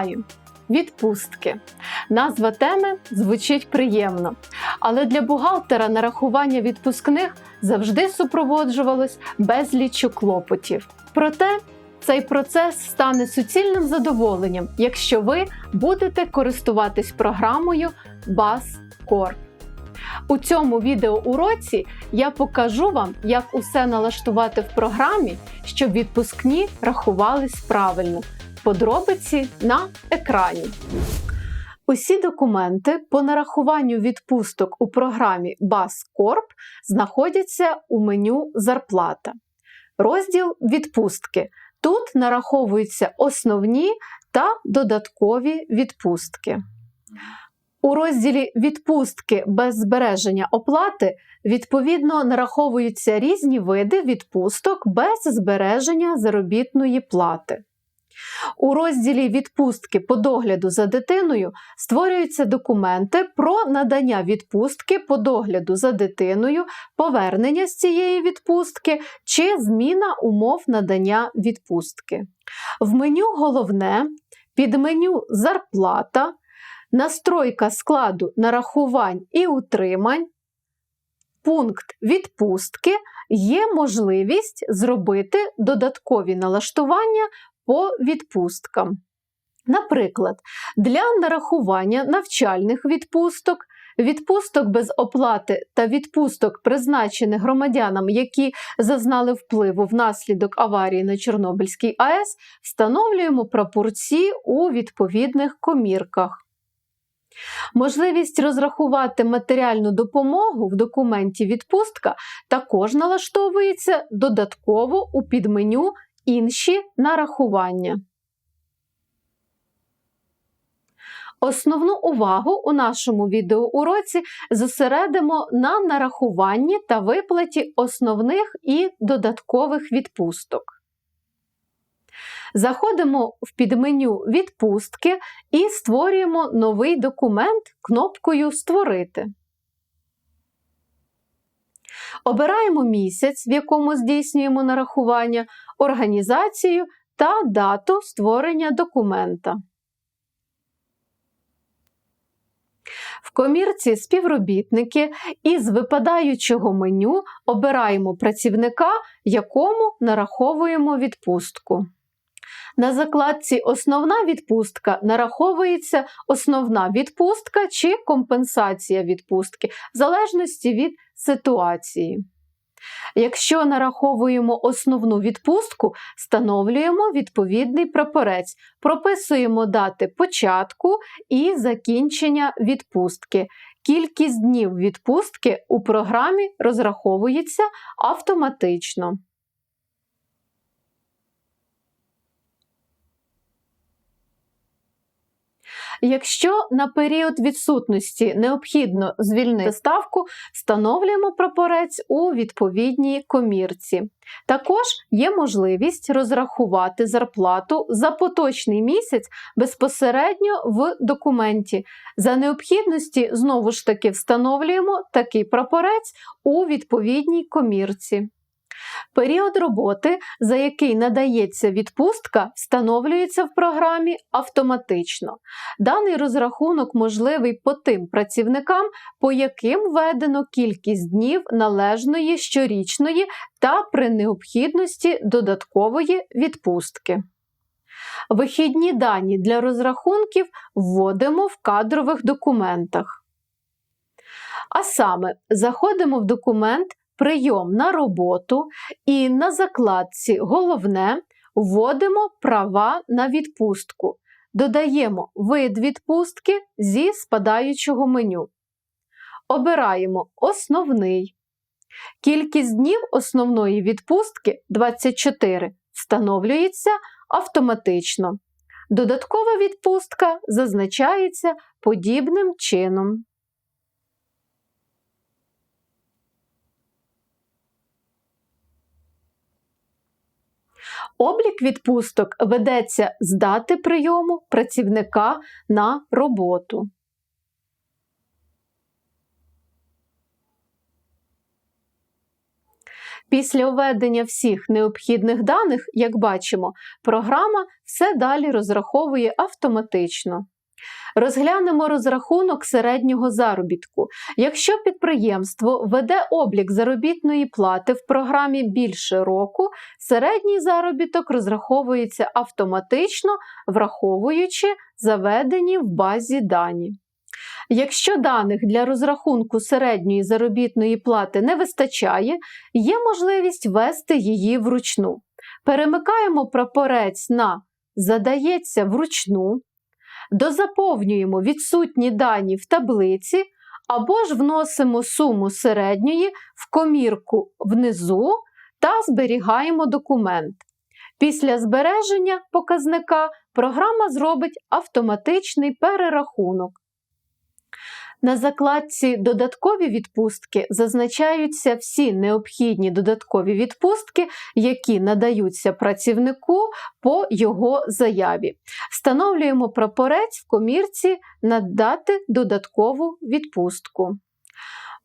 Вітаю! Відпустки. Назва теми звучить приємно, але для бухгалтера нарахування відпускних завжди супроводжувалось безліччю клопотів. Проте цей процес стане суцільним задоволенням, якщо ви будете користуватись програмою BAS Corp. У цьому відеоуроці я покажу вам, як усе налаштувати в програмі, щоб відпускні рахувались правильно. Подробиці на екрані. Усі документи по нарахуванню відпусток у програмі Corp знаходяться у меню Зарплата. Розділ Відпустки. Тут нараховуються основні та додаткові відпустки. У розділі Відпустки без збереження оплати відповідно нараховуються різні види відпусток без збереження заробітної плати. У розділі Відпустки по догляду за дитиною створюються документи про надання відпустки по догляду за дитиною, повернення з цієї відпустки чи зміна умов надання відпустки. В меню Головне, під меню Зарплата, настройка складу нарахувань і утримань. Пункт відпустки є можливість зробити додаткові налаштування по відпусткам. Наприклад, для нарахування навчальних відпусток, відпусток без оплати та відпусток, призначених громадянам, які зазнали впливу внаслідок аварії на Чорнобильській АЕС, встановлюємо пропорції у відповідних комірках. Можливість розрахувати матеріальну допомогу в документі відпустка також налаштовується додатково у підменю Інші нарахування. Основну увагу у нашому відеоуроці зосередимо на нарахуванні та виплаті основних і додаткових відпусток. Заходимо в підменю Відпустки і створюємо новий документ кнопкою Створити. Обираємо місяць, в якому здійснюємо нарахування, організацію та дату створення документа. В комірці Співробітники із випадаючого меню обираємо працівника, якому нараховуємо відпустку. На закладці Основна відпустка нараховується основна відпустка чи компенсація відпустки, в залежності від ситуації. Якщо нараховуємо основну відпустку, встановлюємо відповідний прапорець, прописуємо дати початку і закінчення відпустки. Кількість днів відпустки у програмі розраховується автоматично. Якщо на період відсутності необхідно звільнити ставку, встановлюємо прапорець у відповідній комірці. Також є можливість розрахувати зарплату за поточний місяць безпосередньо в документі. За необхідності, знову ж таки, встановлюємо такий прапорець у відповідній комірці. Період роботи, за який надається відпустка, встановлюється в програмі автоматично. Даний розрахунок можливий по тим працівникам, по яким введено кількість днів належної щорічної та при необхідності додаткової відпустки. Вихідні дані для розрахунків вводимо в кадрових документах. А саме заходимо в документ прийом на роботу і на закладці Головне вводимо права на відпустку. Додаємо вид відпустки зі спадаючого меню. Обираємо Основний. Кількість днів основної відпустки 24 встановлюється автоматично. Додаткова відпустка зазначається подібним чином. Облік відпусток ведеться з дати прийому працівника на роботу. Після введення всіх необхідних даних, як бачимо, програма все далі розраховує автоматично. Розглянемо розрахунок середнього заробітку. Якщо підприємство веде облік заробітної плати в програмі більше року, середній заробіток розраховується автоматично, враховуючи заведені в базі дані. Якщо даних для розрахунку середньої заробітної плати не вистачає, є можливість ввести її вручну. Перемикаємо прапорець на Задається вручну, дозаповнюємо відсутні дані в таблиці або ж вносимо суму середньої в комірку внизу та зберігаємо документ. Після збереження показника програма зробить автоматичний перерахунок. На закладці Додаткові відпустки зазначаються всі необхідні додаткові відпустки, які надаються працівнику по його заяві. Встановлюємо прапорець в комірці Надати додаткову відпустку.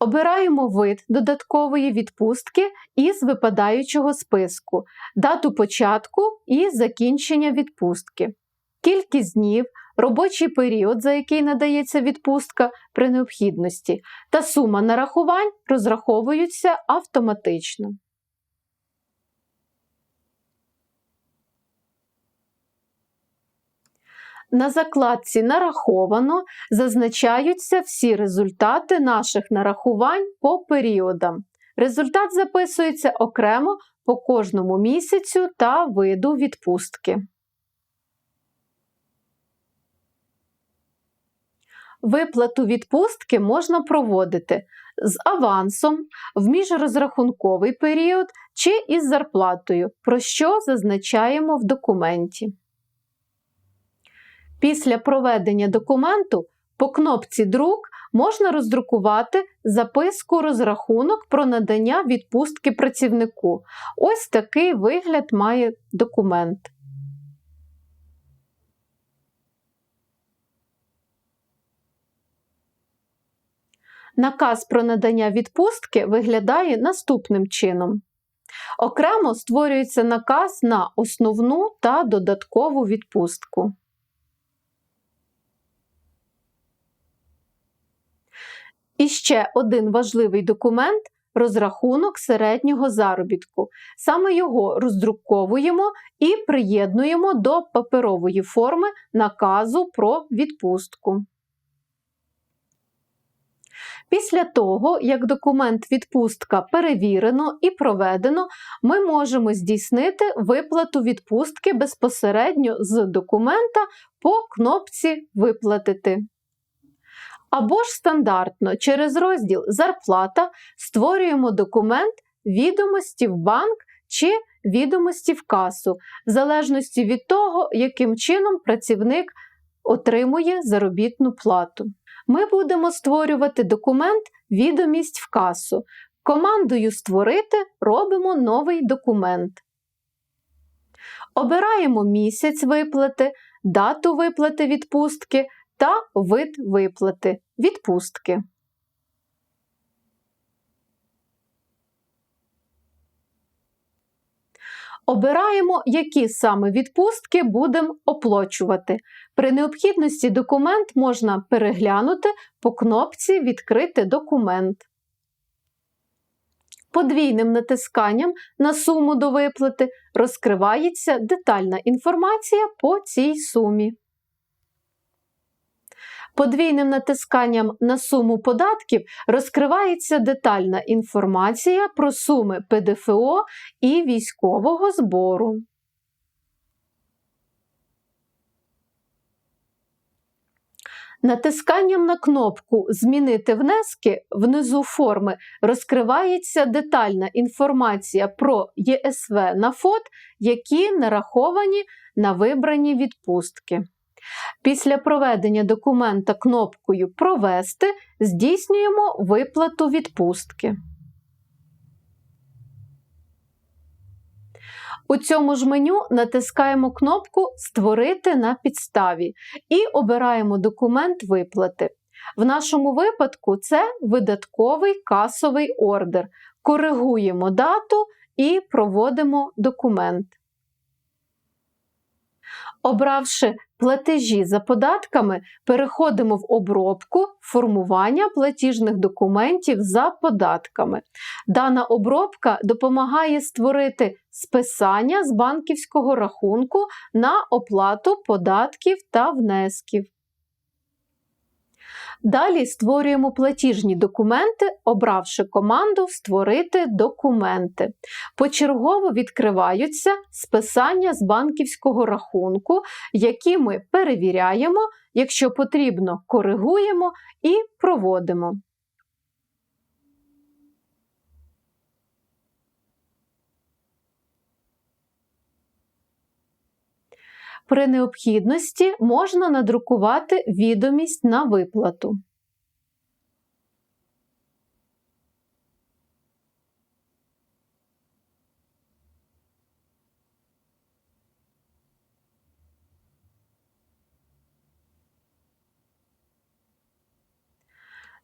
Обираємо вид додаткової відпустки із випадаючого списку, дату початку і закінчення відпустки, кількість днів, робочий період, за який надається відпустка при необхідності, та сума нарахувань розраховуються автоматично. На закладці Нараховано зазначаються всі результати наших нарахувань по періодам. Результат записується окремо по кожному місяцю та виду відпустки. Виплату відпустки можна проводити з авансом в міжрозрахунковий період чи із зарплатою, про що зазначаємо в документі. Після проведення документу по кнопці Друк можна роздрукувати записку розрахунок про надання відпустки працівнику. Ось такий вигляд має документ. Наказ про надання відпустки виглядає наступним чином. Окремо створюється наказ на основну та додаткову відпустку. І ще один важливий документ розрахунок середнього заробітку. Саме його роздруковуємо і приєднуємо до паперової форми наказу про відпустку. Після того, як документ відпустка перевірено і проведено, ми можемо здійснити виплату відпустки безпосередньо з документа по кнопці Виплатити. Або ж стандартно через розділ Зарплата створюємо документ відомості в банк чи відомості в касу, в залежності від того, яким чином працівник отримує заробітну плату ми будемо створювати документ Відомість в касу. Командою Створити робимо новий документ. Обираємо місяць виплати, дату виплати відпустки та вид виплати відпустки. Обираємо, які саме відпустки будемо оплачувати. При необхідності документ можна переглянути по кнопці Відкрити документ. Подвійним натисканням на суму до виплати розкривається детальна інформація по цій сумі. Подвійним натисканням на суму податків розкривається детальна інформація про суми ПДФО і військового збору. Натисканням на кнопку Змінити внески внизу форми розкривається детальна інформація про ЄСВ на ФОД, які нараховані на вибрані відпустки. Після проведення документа кнопкою Провести здійснюємо виплату відпустки. У цьому ж меню натискаємо кнопку Створити на підставі і обираємо документ виплати. В нашому випадку це видатковий касовий ордер. коригуємо дату і проводимо документ. Обравши платежі за податками, переходимо в обробку формування платіжних документів за податками. Дана обробка допомагає створити списання з банківського рахунку на оплату податків та внесків. Далі створюємо платіжні документи, обравши команду Створити документи. Почергово відкриваються списання з банківського рахунку, які ми перевіряємо, якщо потрібно, коригуємо і проводимо. При необхідності можна надрукувати відомість на виплату.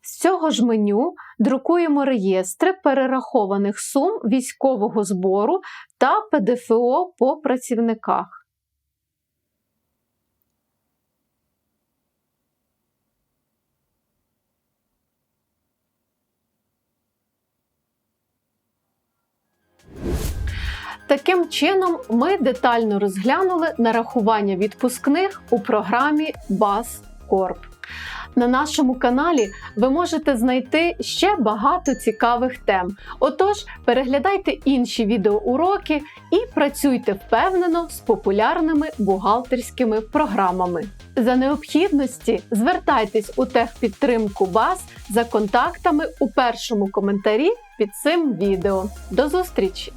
З цього ж меню друкуємо реєстри перерахованих сум військового збору та ПДФО по працівниках. Таким чином, ми детально розглянули нарахування відпускних у програмі BAS Corp. На нашому каналі ви можете знайти ще багато цікавих тем. Отож, переглядайте інші відеоуроки і працюйте впевнено з популярними бухгалтерськими програмами. За необхідності звертайтесь у техпідтримку БАС за контактами у першому коментарі під цим відео. До зустрічі!